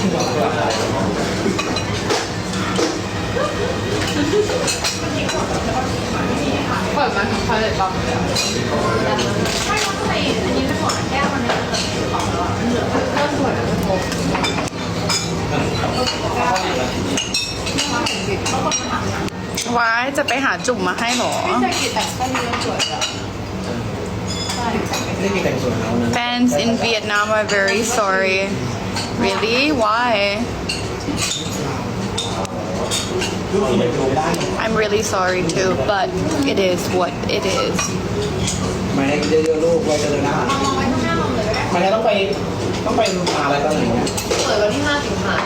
เปิดมาพาเลตบอมเลยอะก็สวยนะทุกคนว้ายจะไปหาจุ่มมาให้เหรอพี่จะกินแต่แค่นี้ก็สวยแล้วไม่ได้มีแต่งสวยแล้วนะ Fans in Vietnam are very sorry Really why ดูสีเหมือนดูได้ I'm really sorry too but it is what it is ไม่ได้เยอะๆลูกไว้เจอหน้าไม่ได้ต้องไปต้องไปมหาอะไรตอนไหนเนี่ยเปิดวันที่5สิงหา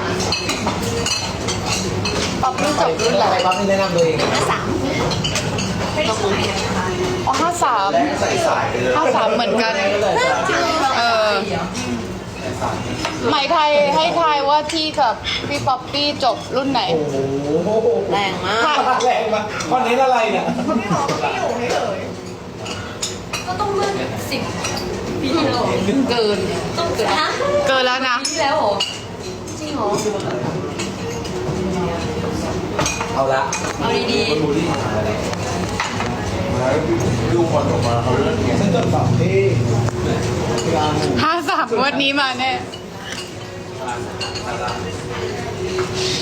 ป๊อปรุ่นจบรุ่นแล้แล้ววไปปั๊บนี่แนะนำตัวเองสามต้องคุยอ๋อห้าสามแล้วใส่สายไปเลยห้าสามเหมือนกัน เออ หมายไทยให้ทายว่าที่กับพี่ป๊อปปี้จบรุ่นไหน โอ้โหแรงมาก แรงมากคอนเทนต์อะไรเนี่ยก็ต้องเลื่อนสิบปีที่แล้วเกินต้องเกินฮะเกินแล้วนะที่แล้วเหรอจริงเหรอเอาละเอาดีบูลลี่มหาอะไรดูบอลออกมาเขาเล่นไงฉันจดสอบที่กลาง ห้าสามงวันนี้มาแน่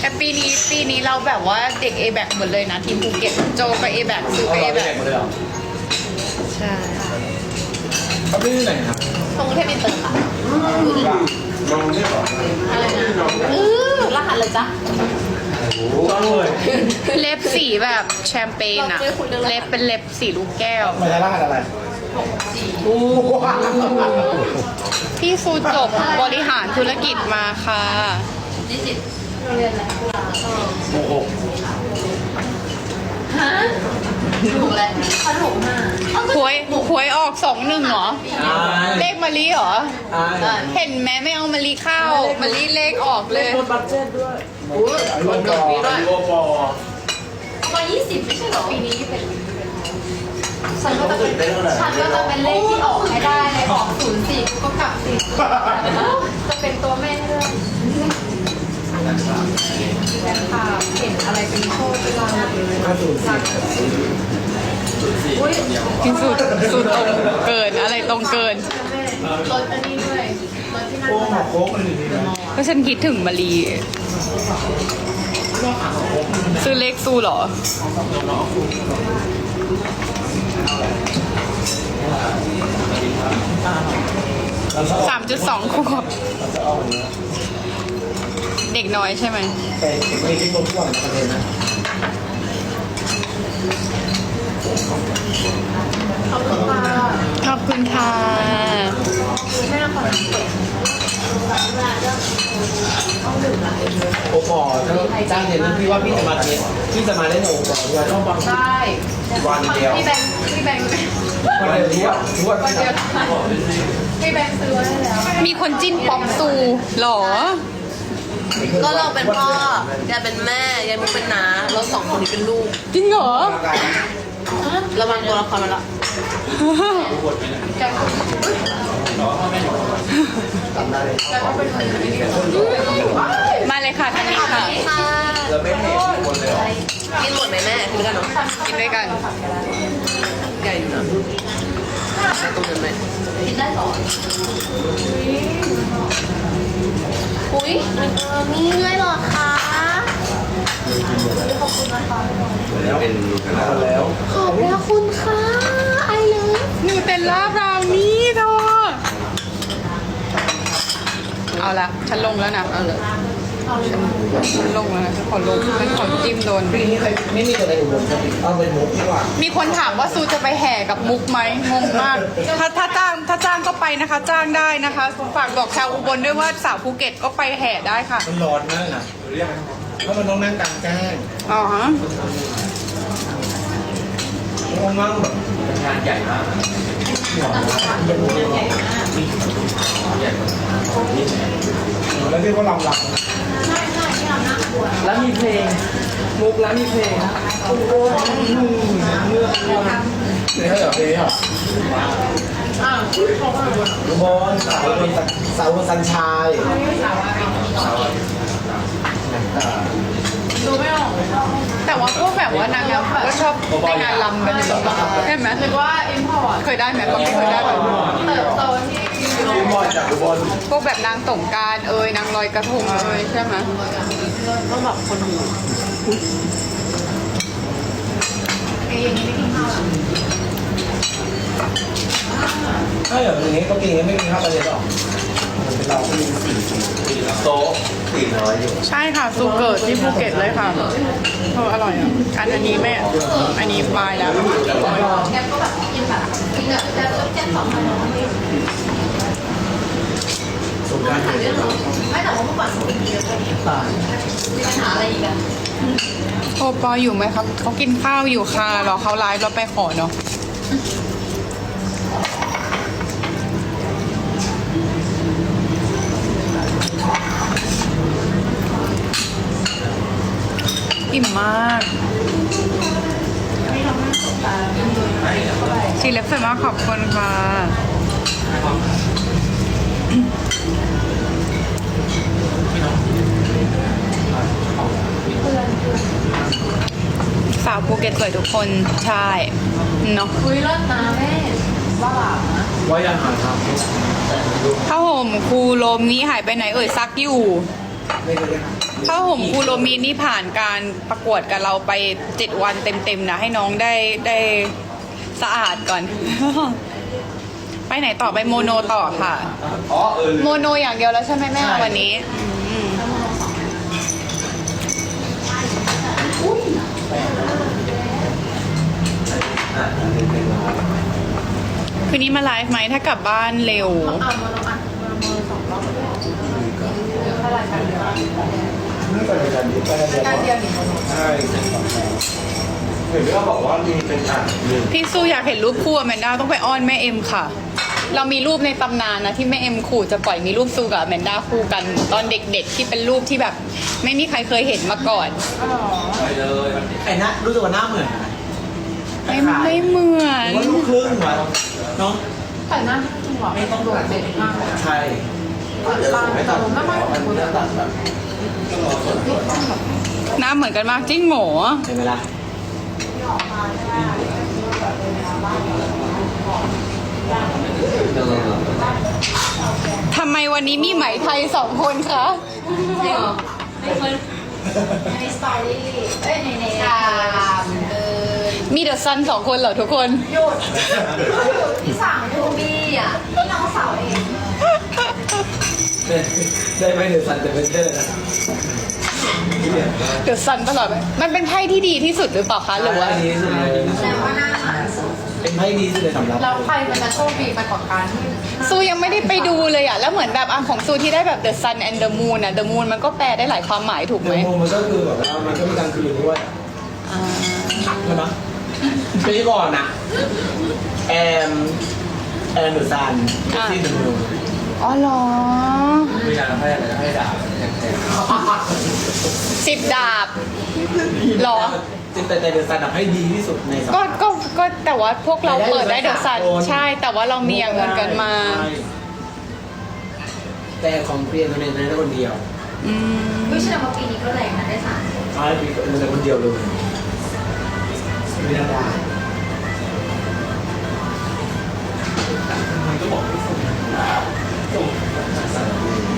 แต่ปีนี้ปีนี้เราแบบว่าเด็ก A แบกหมดเลยนะ ทีมภูเก็ตโจก็ A แบกซูก็ A แบกหมดเลยเหรอใช่เขาไม่ได้ไหนครับๆตรงเทพมินเตอร์ค่ะลงได้หรออะไรนะเออรหัสเลยจ้ะต้องเลยเล็บสีแบบแชมเปญอะเล็บเป็นเล็บสีลูกแก้วไม่ได้รหัสอะไร โอ้โหพี่ซูจบบริหารธุรกิจมาค่ะโอ้โหฮะถูกแล้วเขาถูกห้าหวยหวยออกสองหนึ่งเหรอ เลขมะลิเหรอ เห็นไหมไม่เอามะลิเข้ามะลิเลขออกเลยบัตเจ็ตด้วยอุ้ยโลบอลโลบอมายี่สิบไม่ใช่หรอปีนี้ยี่สิบ ฉันก็จะเป็นฉันก็จะเป็นเลขที่ออกให้ได้เลยออกศูนย์สี่ก็กลับสี่จะเป็นตัวแม่เรื่องแล้วค่ะเห็นอะไรเป็นโชคเป็นลางเลยศูนย์สี่อุ้ยที่สุดสุดตรงเกินอะไรตรงเกินรถอันนี้ด้วยรถที่นั่งโอ้หอโค้งมันอยู่นี่นะก็ฉันคิดถึงมะลีซื้อเลขซูเหรอ สามจุดสองขวบเด็กน้อยใช่ไหม แต่ไม่ได้ลงก่อนประเด็นนะ เขาต้องมา ขอบคุณค่ะ แม่ขอ โอ้ปอ ถ้าจ้างเรียนพี่ว่าพี่จะมาเรียนพี่จะมาเล่นโอ้ปอด้วยต้องบังได้วันเดียว พี่แบงค์พี่แบงค์วันเดียวรู้ว่าวันเดียวพี่แบงค์ซื้อไว้ให้แล้วมีคนจิ้นป๊อปซูเหรอ ก็เราเป็นพ่อแกเป็นแม่ยายมุกเป็นน้าเราสองคนนี้เป็นลูก จริงเหรอ ระวังตัวละครมาละ มาเลยค่ะทางนี้ค่ะค่ะ เราไม่เห็นคนเลยกินหมดไหมแม่กินด้วยกันเนาะกินด้วยกัน ใหญ่อยู่นะแม่ตุ้มเป็นไหมกินได้ต่ออุ้ยมีด้วยเหรอคะแล้วเป็นแล้วขอบพระคุณค่ะไอเลิฟนูเตลล่าบราวนี่เธอ เอาละฉันลงแล้วนะเอาเลยฉันลงแล้วนะฉันขอลงฉันขอจิ้มโดน ปีนี้ใครไม่มีอะไรอุบลครับเอาเป็นมุกดีกว่ามีคนถามว่าซูจะไปแห่กับมุกไหมงงมาก ถ้าถ้าจ้างถ้าจ้างก็ไปนะคะ จ้างได้นะคะฝากบอกชาวอุบลด้วยว่าสาวภูเก็ตก็ไปแห่ได้ค่ะมันร้อนมากนะเพราะมันต้องนั่งกลางแจ้งอ๋อฮะห้องนั่งแบบงานใหญ่มาก แล้วเรียกว่าลำลำแล้วมีเพลง มุกแล้วมีเพลงนะโอ้โหนู่นเมื่อเนี่ยเหรอเพลงเหรอลุงบอลสาวบนสาวบนสันชายดูไม่ออกแต่ว่าพวกแบบว่านางงามแบบชอบในงานลำกันอยู่แล้วใช่ไหมคิดว่าอินพอร์ตเคยได้ไหมก็ไม่เคยได้แบบเติบโตที่ อุบลจากอุบลพวกแบบนางสงกรารเอ่ยนางลอยกระทงเอ่ยใช่ไหมต้องแบบคนหูเองไม่กินข้าวหรอใช่เหรออย่างนี้ก็กินอย่างนี้ไม่มีข้าวประเด็นหรอกมันเป็นเราก็มีสี่โต๊ะสี่ร้อยอยู่ใช่ค่ะซูเกิดที่ภูเก็ตเลยค่ะเอออร่อยอะอันอันนี้แม่อันนี้บายแล้ว แกก็แบบกินแบบกินแบบจะจะเจ็ดสองพันน้องไม่ สงกรารสั่งเรื่องหรอไม่แต่ว่าเมื่อก่อนผมกินเยอะกว่านี้ตายมีปัญหาอะไรอีกอะโอปออยู่ไหมครับเขากินข้าวอยู่ค่ะรอเขาไลฟ์แล้วไปขอเนาะอิ่มมากชีเล็บสวยมากขอบคุณค่ะ ภูเก็ตสวยทุกคนใช่เนาะคุยเลิศนะแม่ว่าหลับนะว่ายังหาทผ้าห่มครูโรมนี้หายไปไหนเอ่ยซักอยู่ำไม่เคยได้หาผ้าห่มครูโรมีนี่ผ่านการประกวดกับเราไปเจ็ดวันเต็มๆนะให้น้องได้ได้สะอาดก่อน ไปไหนต่อไปโมโนต่อค่ะอ๋อเออโมโนอย่างเดียวแล้วใช่ไหมแม่ใช่วันนี้ คืนนี้มาไลฟ์ไหมถ้ากลับบ้านเร็วอะมาลองอะมามือสองรอบเท่าไหร่กันเดียวนี่ก็เป็นการดีการเดียวการเดียวหนึ่งใช่เห็นว่าบอกว่ามีเป็นอ่างหนึ่งพี่สู้อยากเห็นรูปคู่อแมนด้าต้องไปอ้อนแม่เอ็มค่ะ เรามีรูปในตำนานนะที่แม่เอ็มขู่จะปล่อยมีรูปสู้กับอแมนด้าคู่กัน ตอนเด็กๆที่เป็นรูปที่แบบ ไม่มีใครเคยเห็นมาก่อน ไปเลยไอ้นะรู้สึกว่าหน้าเหมือนไหมไม่ไม่เหมือหรือนว่าลูกครึ่งวะ เนาะแต่หน้าจริงหรอไม่ต้องโดดเด่นมากเลยใช่ตามแต่ไม่ไม่เหมือนคนแบบหน้าเหมือนกันมากจริงโหมเห็นไหมล่ะทำไมวันนี้มีไหมไทยสองคนคะจริงเหรอไม่เคยในสตอรี่เอ้ยในในตามเดิน มีเดอะซันสองคนเหรอทุกคน หยุดที่สั่งทูบี้อะที่น้องสาวเองได้ไหมเดี๋ยวสั่นจะเป็นเชื่อนะเดอะซันตลอดไหมมันเป็นไพ่ที่ดีที่สุดหรือเปล่าคะหรือว่า ดีที่สุดเลยแต่ว่าหน้าหมาสุดเป็นไพ่ดีที่สุดเลยสำหรับแล้วใครมันจะโชคดีไปกว่ากันที่ซูยังไม่ได้ไปดูเลยอะแล้วเหมือนแบบอะของซูที่ได้แบบ the sun and the moon อะ the moon มันก็แปลได้หลายความหมายถูกไหมเดโมมันก็คือแบบว่ามันก็มีกลางคืนด้วยอ่าใช่ไหม ปีก่อนนะแอมแอมหรือซันที่หนึ่งหนึ่งอ๋อเหรอมีการให้อะไรให้ด่าสิบดาบเหรอจิตแต่เดอะซันให้ดีที่สุดในสัปก็ดาห์ ก็ก็แต่ว่าพวกเราเปิดได้ the sun ใช่ แต่ว่าเรามีอย่างอื่นกันมาแต่ของเพียนตัวเองได้คนเดียวอืมไม่ใช่ว่าปีนี้ก็แรงนะได้สาม ใช่ปีมันแต่คนเดียวเลยไม่ได้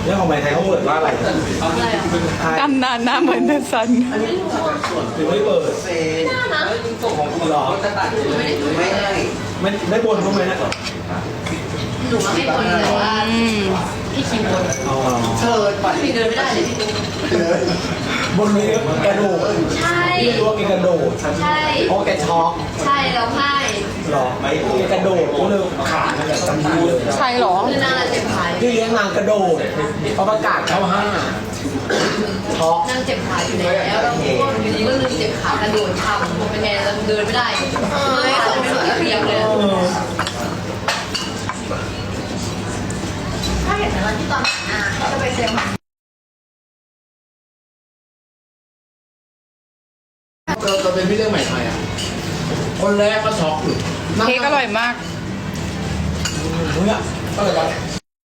เรื่องของไม้ไทยเขาเปิดว่าอะไรอะไรอะตำนานหน้าเหมือน the sun หรือไม่เปิดหน้านะของคุณหรอไม่ได้ดูไม่ได้ไม่ไม่บนเขาไหมนะหนูไม่คนเลยว่าอืมพี่คิมบนอ๋อเชิญไปพี่เดินไม่ได้เลยพี่ดูบนนี้กระโดดใช่ที่รู้ว่ามีกระโดดใช่เพราะแกช็อกใช่แล้วไห้หรอไม่แกกระโดดก็เลยขาดมันแบบจำได้เลยใช่เหรอ คือนางอะเจ็บขาที่เลี้ยงนางกระโดดเพราะประกาศเข้าห้าช็อกนางเจ็บขาอยู่แล้วแล้วก็อยู่ดีก็ลืมเจ็บขากระโดดทำเป็นไงแล้วเดินไม่ได้เลยสองไม่รู้กี่เพียงเลย แรก